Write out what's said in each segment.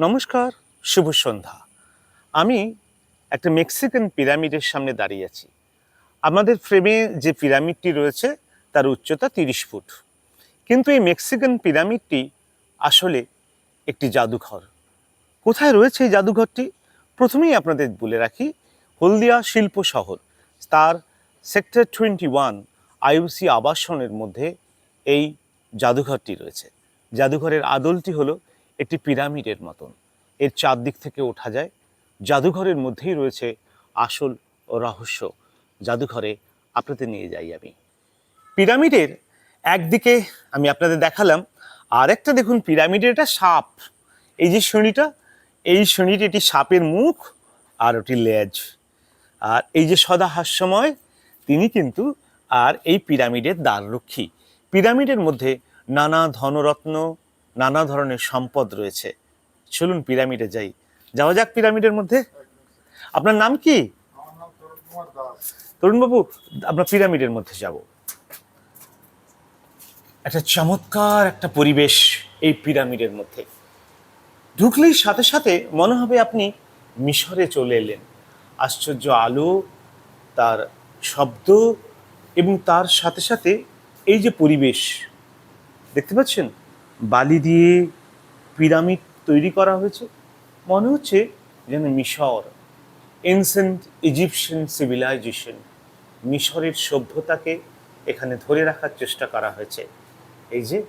নমস্কার, শুভ সন্ধ্যা। আমি একটা মেক্সিকান পিরামিডের সামনে দাঁড়িয়ে আছি। আমাদের ফ্রেমে যে পিরামিডটি রয়েছে, তার উচ্চতা তিরিশ ফুট। কিন্তু এই মেক্সিকান পিরামিডটি আসলে একটি জাদুঘর। কোথায় রয়েছে এই জাদুঘরটি? প্রথমেই আপনাদের বলে রাখি, হলদিয়া শিল্প শহর। তার সেক্টর টোয়েন্টি ওয়ান আইউসি আবাসনের মধ্যে এই জাদুঘরটি রয়েছে। জাদুঘরের আদলটি হলো একটি পিরামিডের মতন। এর চারদিক থেকে ওঠা যায়। জাদুঘরের মধ্যেই রয়েছে আসল ও রহস্য। জাদুঘরে আপনাদের নিয়ে যাই আমি। পিরামিডের একদিকে আমি আপনাদের দেখালাম আর একটা দেখুন পিরামিডের এটা সাপ। এই যে শনিটা এই শনিটি এটি সাপের মুখ আর ওটি লেজ। আর এই যে সদা হাস্যময় তিনি কিন্তু আর এই পিরামিডের দ্বাররক্ষী। পিরামিডের মধ্যে নানা ধনরত্ন নানা ধরনের সম্পদ রয়েছে। চলুন পিরামিডে যাই। যাওয়া যাক পিরামিডের মধ্যে। আপনার নাম কি? তরুণবাবু, আমরা পিরামিডের মধ্যে যাব। একটা চমৎকার একটা পরিবেশ এই পিরামিডের মধ্যে। ঢুকলেই সাথে সাথে মনে হবে আপনি মিশরে চলে এলেন। আশ্চর্য আলো, তার শব্দ এবং তার সাথে সাথে এই যে পরিবেশ, দেখতে পাচ্ছেন? বালি দিয়ে পিরামিড তৈরি করা হয়েছে। মনে হচ্ছে যেন মিশর এনসেন্ট ইজিপশিয়ান সিভিলাইজেশন মিশরের সভ্যতাকে এখানে ধরে রাখার চেষ্টা করা হয়েছে। এই যে,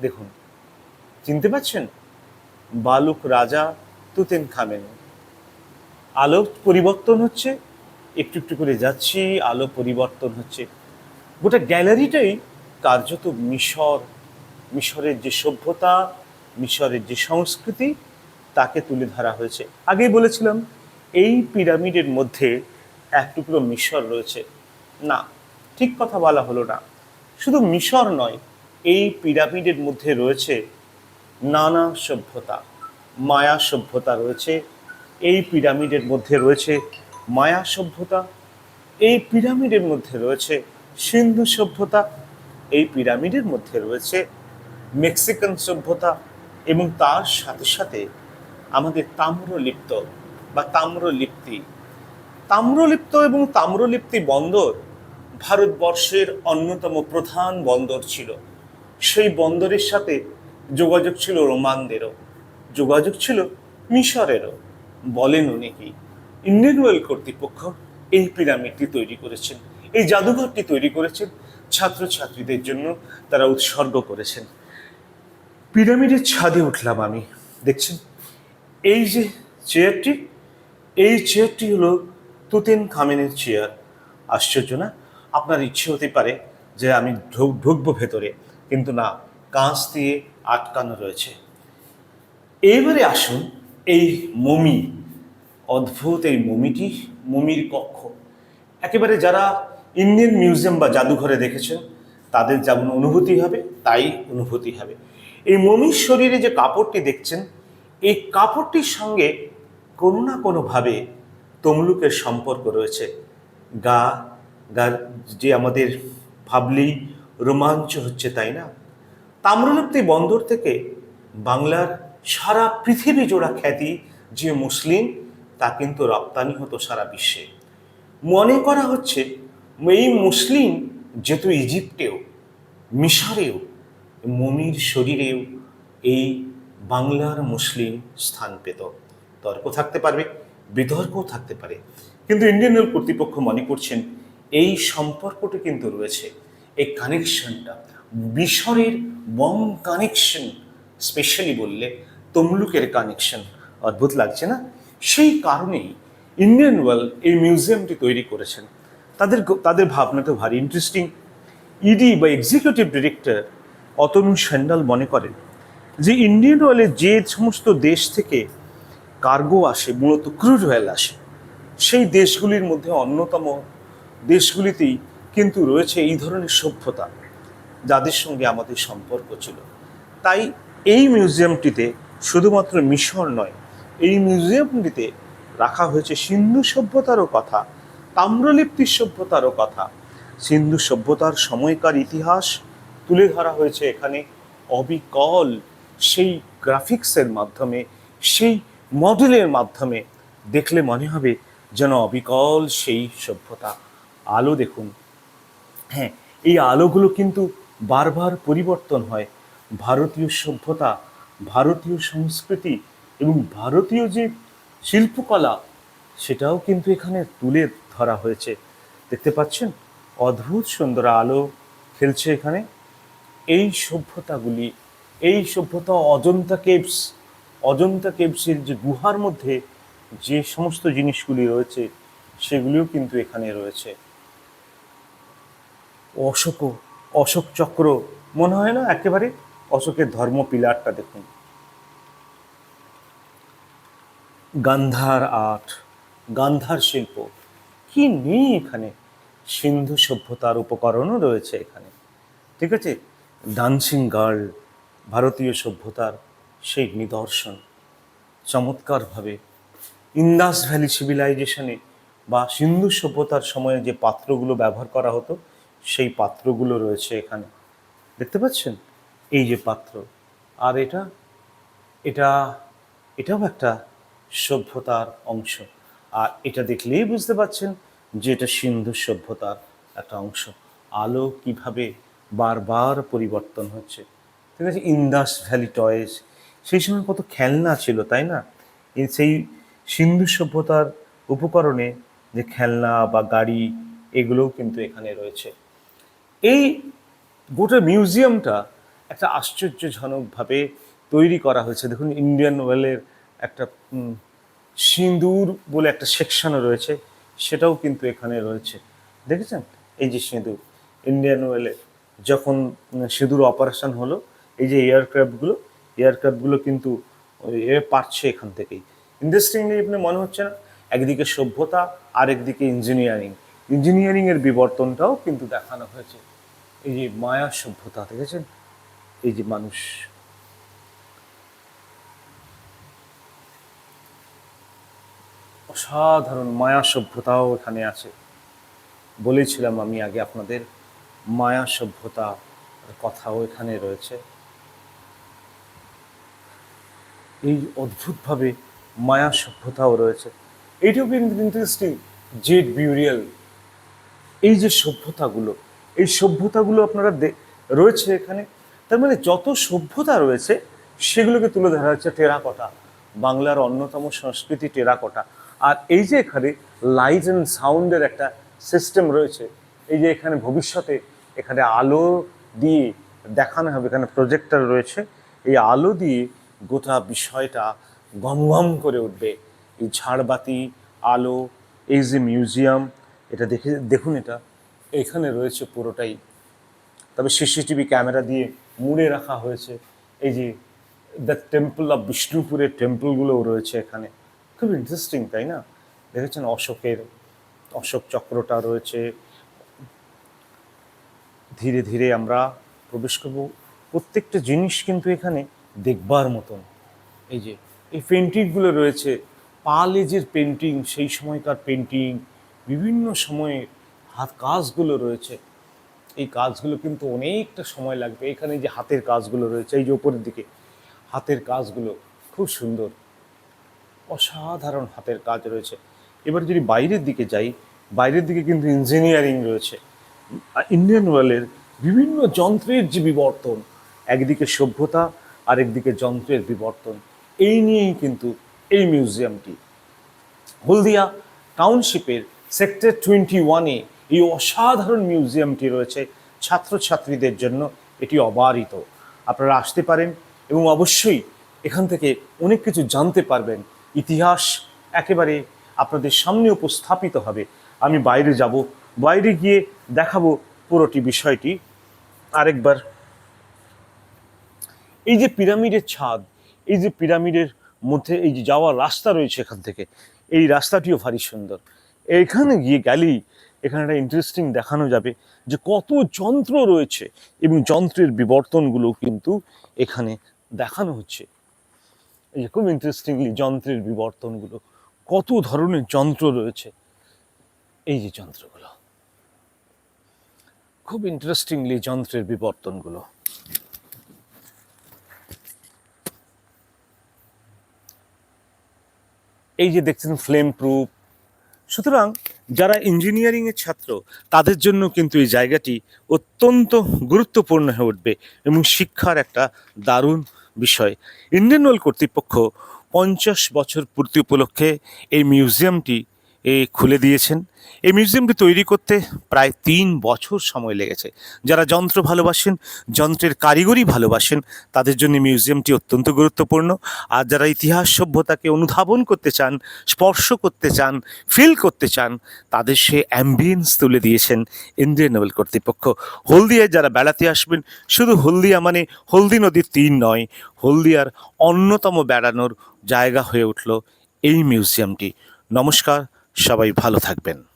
দেখুন, চিনতে পাচ্ছেন বালুক রাজা তুতেন খামেন আলো পরিবর্তন হচ্ছে, একটু একটু করে যাচ্ছি, আলো পরিবর্তন হচ্ছে। গোটা গ্যালারিটাই কার্যত মিশর মিশরের যে সভ্যতা, মিশরের যে সংস্কৃতি, তাকে তুলে ধরা হয়েছে। আগেই বলেছিলাম, এই পিরামিডের মধ্যে এক টুকরো মিশর রয়েছে। না, ঠিক কথা বলা হলো না। শুধু মিশর নয়, এই পিরামিডের মধ্যে রয়েছে নানা সভ্যতা, মায়া সভ্যতা রয়েছে। এই পিরামিডের মধ্যে রয়েছে মায়া সভ্যতা, এই পিরামিডের মধ্যে রয়েছে সিন্ধু সভ্যতা, এই পিরামিডের মধ্যে রয়েছে মেক্সিকান সভ্যতা এবং তার সাথে সাথে আমাদের তাম্রলিপ্ত বা তাম্রলিপ্তি। তাম্রলিপ্ত এবং তাম্রলিপ্তি বন্দর ভারতবর্ষের অন্যতম প্রধান বন্দর ছিল। সেই বন্দরের সাথে যোগাযোগ ছিল রোমানদেরও। যোগাযোগ ছিল মিশরেরও। বলেন উনি কি? ইন্ডিয়ান ওয়েল কর্তৃপক্ষ এই পিরামিডটি তৈরি করেছেন। এই জাদুঘরটি তৈরি করেছেন ছাত্রছাত্রীদের জন্য তারা উৎসর্গ করেছেন। পিরামিডের ছাদে উঠলাম আমি, দেখছেন? এই যে চেয়ারটি এই চেয়ারটি হলো তুতেন খামেনের চেয়ার আশ্চর্য না? আপনার ইচ্ছে হতে পারে যে আমি ঢুক, ঢুকবো ভেতরে, কিন্তু না, কাঁচ দিয়ে আটকানো রয়েছে। এবারে আসুন এই মমি, অদ্ভুত এই মমিটি, মমির কক্ষ। একেবারে যারা ইন্ডিয়ান মিউজিয়াম বা জাদুঘরে দেখেছেন, তাদের যেমন অনুভূতি হবে, তাই অনুভূতি হবে। এই মমির শরীরে যে কাপড়টি দেখছেন, এই কাপড়টির সঙ্গে কোনো না কোনোভাবে তমলুকের সম্পর্ক রয়েছে। গা গা যে আমাদের ভাবলেই রোমাঞ্চ হচ্ছে, তাই না? তাম্রলিপ্তি বন্দর থেকে বাংলার সারা পৃথিবী জোড়া খ্যাতি যে মুসলিম, তা কিন্তু রপ্তানি হতো সারা বিশ্বে। মনে করা হচ্ছে, এই মুসলিম যেহেতু ইজিপ্টেও, মিশরেও মমির শরীরেও এই বাংলার মুসলিম স্থান পেত। তর্ক থাকতে পারবে, বিতর্কও থাকতে পারে। কিন্তু ইন্ডিয়ান রেল কর্তৃপক্ষ মনে করছেন, এই সম্পর্কটি কিন্তু রয়েছে। এই কানেকশনটা মিশরের বম কানেকশন স্পেশালি বললে তমলুকের কানেকশন অদ্ভুত লাগছে না? সেই কারণেই ইন্ডিয়ান ওয়েল এই মিউজিয়ামটি তৈরি করেছেন। তাদের তাদের ভাবনাটা ভারী ইন্টারেস্টিং ইডি বা এক্সিকিউটিভ ডিরেক্টর অতনু সান্যাল মনে করেন যে ইন্ডিয়ান অয়েলে যে সমস্ত দেশ থেকে কার্গো আসে, মূলত ক্রুড অয়েল আসে, সেই দেশগুলির মধ্যে অন্যতম দেশগুলিতেই কিন্তু রয়েছে এই ধরনের সভ্যতা যাদের সঙ্গে আমাদের সম্পর্ক ছিল। তাই এই মিউজিয়ামটিতে শুধুমাত্র মিশর নয়, এই মিউজিয়ামটিতে রাখা হয়েছে সিন্ধু সভ্যতারও কথা তাম্রলিপ্তি সভ্যতারও কথা। সিন্ধু সভ্যতার সময়কার ইতিহাস তুলে ধরা হয়েছে এখানে। অবিকল সেই গ্রাফিক্সের মাধ্যমে, সেই মডেলের মাধ্যমে দেখলে মনে হবে যেন অবিকল সেই সভ্যতা। আলো দেখুন। হ্যাঁ এই আলোগুলো কিন্তু বারবার পরিবর্তন হয়। ভারতীয় সভ্যতা, ভারতীয় সংস্কৃতি এবং ভারতীয় যে শিল্পকলা, সেটাও কিন্তু এখানে তুলে ধরা হয়েছে। দেখতে পাচ্ছেন? অদ্ভুত সুন্দর আলো খেলছে এখানে। এই সভ্যতাগুলি, এই সভ্যতা অজন্তা কেভস, অজন্তা কেভসের যে গুহার মধ্যে যে সমস্ত জিনিসগুলি রয়েছে, সেগুলিও কিন্তু এখানে রয়েছে। অশোক অশোক চক্র, মনে হয় না? একেবারে অশোকের ধর্ম পিলারটা দেখুন। গান্ধার আর্ট গান্ধার শিল্প। কি নেই এখানে সিন্ধু সভ্যতার উপকরণও রয়েছে এখানে? ঠিক আছে? ডান্সিং গার্ল, ভারতীয় সভ্যতার সেই নিদর্শন। চমৎকারভাবে ইন্দাস ভ্যালি সিভিলাইজেশনে বা সিন্ধু সভ্যতার সময়ে যে পাত্রগুলো ব্যবহার করা হতো, সেই পাত্রগুলো রয়েছে এখানে। দেখতে পাচ্ছেন? এই যে পাত্র। আর এটা এটা, এটাও একটা সভ্যতার অংশ। আর এটা দেখলেই বুঝতে পাচ্ছেন যে এটা সিন্ধু সভ্যতার একটা অংশ। আলো কীভাবে বারবার পরিবর্তন হচ্ছে। ঠিক আছে, ইন্দাস ভ্যালি টয়েস সেই সময় কত খেলনা ছিল, তাই না? সেই সিন্ধু সভ্যতার উপকরণে যে খেলনা বা গাড়ি, এগুলোও কিন্তু এখানে রয়েছে। এই গোটা মিউজিয়ামটা একটা আশ্চর্যজনকভাবে তৈরি করা হয়েছে। দেখুন, ইন্ডিয়ান ওয়েলের একটা সিঁদুর বলে একটা সেকশনও রয়েছে, সেটাও কিন্তু এখানে রয়েছে। দেখেছেন? এই যে সিঁদুর, ইন্ডিয়ান ওয়েলে যখন সিঁদুর অপারেশন হলো, এই যে এয়ারক্রাফটগুলো এয়ারক্রাফটগুলো কিন্তু এ পারছে এখান থেকেই। ইন্টারেস্টিংলি আপনি মনে হচ্ছে না, একদিকে সভ্যতা আর একদিকে ইঞ্জিনিয়ারিং ইঞ্জিনিয়ারিংয়ের বিবর্তনটাও কিন্তু দেখানো হয়েছে। এই যে মায়া সভ্যতা, দেখেছেন? এই যে মানুষ। অসাধারণ মায়া সভ্যতাও এখানে আছে। বলেছিলাম আমি আগে আপনাদের মায়া সভ্যতা কথাও এখানে রয়েছে। এই অদ্ভুতভাবে মায়া সভ্যতাও রয়েছে। এইটাও কিন্তু ইন্টারেস্টিং জেড বিউরিয়াল এই যে সভ্যতাগুলো, এই সভ্যতাগুলো আপনারা রয়েছে এখানে। তার মানে যত সভ্যতা রয়েছে, সেগুলোকে তুলে ধরা হচ্ছে টেরাকোটা, বাংলার অন্যতম সংস্কৃতি টেরাকোটা। আর এই যে এখানে লাইট অ্যান্ড সাউন্ডের একটা সিস্টেম রয়েছে, এই যে এখানে ভবিষ্যতে এখানে আলো দিয়ে দেখানো হবে, এখানে প্রজেক্টর রয়েছে। এই আলো দিয়ে গোটা বিষয়টা গম গম করে উঠবে। এই ঝাড়বাতি, আলো, এই যে মিউজিয়াম এটা দেখে, দেখুন এটা। এখানে রয়েছে পুরোটাই। তবে সিসিটিভি ক্যামেরা দিয়ে মুড়ে রাখা হয়েছে। এই যে দ্য টেম্পল অফ বিষ্ণুপুরের টেম্পলগুলোও রয়েছে এখানে। খুব ইন্টারেস্টিং তাই না? দেখেছেন অশোকের, অশোক চক্রটা রয়েছে। ধীরে ধীরে আমরা প্রবেশ করব। প্রত্যেকটা জিনিস কিন্তু এখানে দেখবার মতন। এই যে, এই পেন্টিংগুলো রয়েছে পাল এজের পেন্টিং সেই সময়কার পেন্টিং বিভিন্ন সময়ে হাত কাজগুলো রয়েছে। এই কাজগুলো কিন্তু অনেকটা সময় লাগবে। এখানে যে হাতের কাজগুলো রয়েছে, এই যে ওপরের দিকে, হাতের কাজগুলো খুব সুন্দর। অসাধারণ হাতের কাজ রয়েছে। এবার যদি বাইরের দিকে যাই, বাইরের দিকে কিন্তু ইঞ্জিনিয়ারিং রয়েছে। ইন্ডিয়ান ওয়েলের বিভিন্ন যন্ত্রের যে বিবর্তন, একদিকে সভ্যতা আর একদিকে যন্ত্রের বিবর্তন, এই নিয়েই কিন্তু এই মিউজিয়ামটি হলদিয়া টাউনশিপের সেক্টর টোয়েন্টি ওয়ানে এই অসাধারণ মিউজিয়ামটি রয়েছে ছাত্রছাত্রীদের জন্য, এটি অবারিত। আপনারা আসতে পারেন এবং অবশ্যই এখান থেকে অনেক কিছু জানতে পারবেন। ইতিহাস একেবারে আপনাদের সামনে উপস্থাপিত হবে। আমি বাইরে যাব বাইরে গিয়ে দেখাবো পুরোটি বিষয়টি। আরেকবার। এই যে পিরামিডের ছাদ, এই যে পিরামিডের মধ্যে এই যে যাওয়ার রাস্তা রয়েছে এখান থেকে, এই রাস্তাটিও ভারী সুন্দর। এখানে গিয়ে গেলেই এখানে একটা ইন্টারেস্টিং দেখানো যাবে যে কত যন্ত্র রয়েছে এবং যন্ত্রের বিবর্তনগুলো কিন্তু এখানে দেখানো হচ্ছে। এই যে খুব ইন্টারেস্টিংলি যন্ত্রের বিবর্তনগুলো, কত ধরনের যন্ত্র রয়েছে, এই যে যন্ত্রগুলো। খুব ইন্টারেস্টিংলি যন্ত্রের বিবর্তনগুলো। এই যে দেখছেন ফ্লেম প্রুফ সুতরাং যারা ইঞ্জিনিয়ারিংয়ের ছাত্র, তাদের জন্য কিন্তু এই জায়গাটি অত্যন্ত গুরুত্বপূর্ণ হয়ে উঠবে এবং শিক্ষার একটা দারুণ বিষয়। ইন্ডিয়ান ওয়েল কর্তৃপক্ষ পঞ্চাশ বছর পূর্তি উপলক্ষে এই মিউজিয়ামটি এ খুলে দিয়েছেন। এই মিউজিয়ামটি তৈরি করতে প্রায় তিন বছর সময় লেগেছে। যারা যন্ত্র ভালোবাসেন, যন্ত্রের কারিগরি ভালোবাসেন, তাদের জন্য মিউজিয়ামটি অত্যন্ত গুরুত্বপূর্ণ। আর যারা ইতিহাস সভ্যতাকে অনুধাবন করতে চান, স্পর্শ করতে চান ফিল করতে চান, তাদের সে অ্যাম্বিয়েন্স তুলে দিয়েছেন ইন্ডিয়ান নোবেল কর্তৃপক্ষ। হলদিয়ায় যারা বেড়াতে আসবেন, শুধু হলদিয়া মানে হলদি নদীর তীর নয়, হলদিয়ার অন্যতম বেড়ানোর জায়গা হয়ে উঠল এই মিউজিয়ামটি। নমস্কার সবাই ভালো থাকবেন।